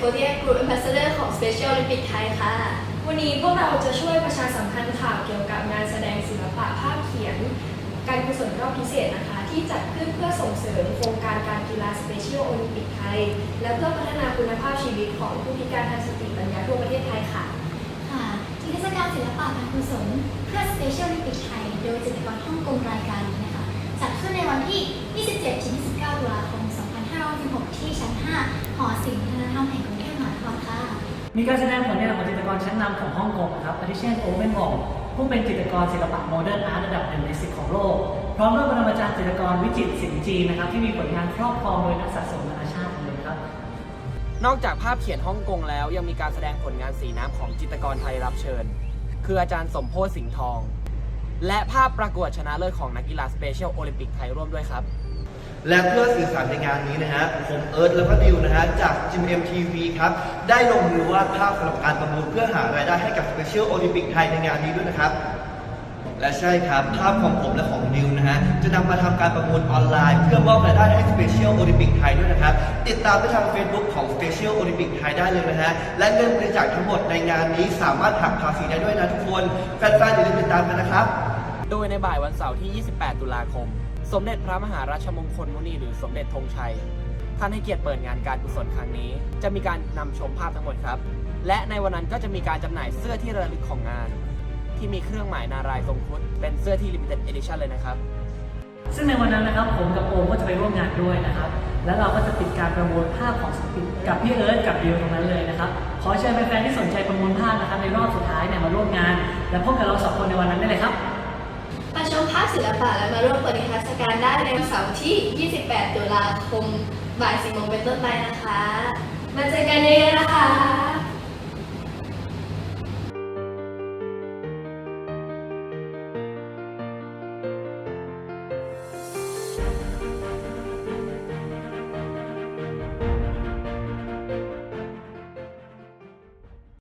เรียก Group Ambassador ของ Special Olympic ไทยค่ะ วันนี้พวกเราจะช่วยประชาสัมพันธ์ข่าวเกี่ยวกับงานแสดงศิลปะภาพเขียน การกุศลรอบพิเศษนะคะ ที่จัดขึ้นเพื่อส่งเสริมโครงการการกีฬาสเปเชียลโอลิมปิกไทย และเพื่อพัฒนาคุณภาพชีวิตของผู้พิการทางสติปัญญาทั่วประเทศไทยค่ะค่ะนิทรรศการศิลปะการกุศลเพื่อ Special Olympic ไทย โดยจิตรกรฮ่องกงรายการนี้นะคะจัดขึ้นในวันที่ 27-29 ตุลาคม 2516 ที่ชั้น 5 หอศิลป์ มีการแสดงผลงานของจิตรกรชั้นนำของฮ่องกงนะครับอาทิเช่นโอเวนวองผู้เป็นจิตรกรศิลปะโมเดิร์นอาร์ตระดับหนึ่งในสิบของโลก พร้อมด้วยปรมาจารย์จิตรกรวิจิตรสินจีนะครับที่มีผลงานครอบครองโดยนักสะสมนานาชาติเลยครับ นอกจากภาพเขียนฮ่องกงแล้วยังมีการแสดงผลงานสีน้ำของจิตรกรไทยรับเชิญ คืออาจารย์สมโพธสิงห์ทอง และภาพประกวดชนะเลิศของนักกีฬาสเปเชียลโอลิมปิกไทยร่วมด้วยครับ และเพื่อสื่อสารในงานนี้นะฮะ ผมเอิร์ธแล้วก็ดิวนะฮะ จาก GMMTV ครับ ได้ลงมือวาดภาพสำหรับการประมูลเพื่อหารายได้ให้กับ Special Olympic ไทยในงานนี้ด้วยนะครับ และใช่ครับภาพของผมและของดิวนะฮะ จะนำมาทำการประมูลออนไลน์ เพื่อมอบรายได้ให้ Special Olympic ไทยด้วยนะครับ ติดตามได้ทาง Facebook ของ Special Olympic ไทยได้เลยนะฮะ และเงินบริจาคทั้งหมดในงานนี้สามารถหักภาษีได้ด้วยนะทุกคน แฟนๆอย่าลืมติดตามกันนะครับ โดยในบ่ายวันเสาร์ที่ 28 ตุลาคม สมเด็จพระมหาราชมงคลมุนีหรือสมเด็จธงชัย ท่านให้เกียรติเปิดงานการกุศลครั้งนี้ จะมีการนำชมภาพทั้งหมดครับ และในวันนั้นก็จะมีการจำหน่ายเสื้อที่ระลึกของงาน ที่มีเครื่องหมายนารายณ์ทรงครุฑเป็นเสื้อที่ limited edition เลยนะครับ ซึ่งในวันนั้นนะครับผมกับโอมก็จะไปร่วมงานด้วยนะครับ แล้วเราก็จะปิดการประมูลภาพของศิลปินกับพี่เอิร์ธกับดิวตรงนั้นเลยนะครับขอเชิญแฟนๆที่สนใจประมูลภาพนะครับในรอบสุดท้ายเนี่ยมาร่วมงาน และพบกับเราสองคนในวันนั้นได้เลยครับ มาชมภาพศิลปะและมาร่วมเปิดนิทรรศการได้ในวันเสาร์ที่ 28 ตุลาคมบ่าย4โมงเป็นต้นไปนะคะ มาเจอกันเยอะๆนะคะ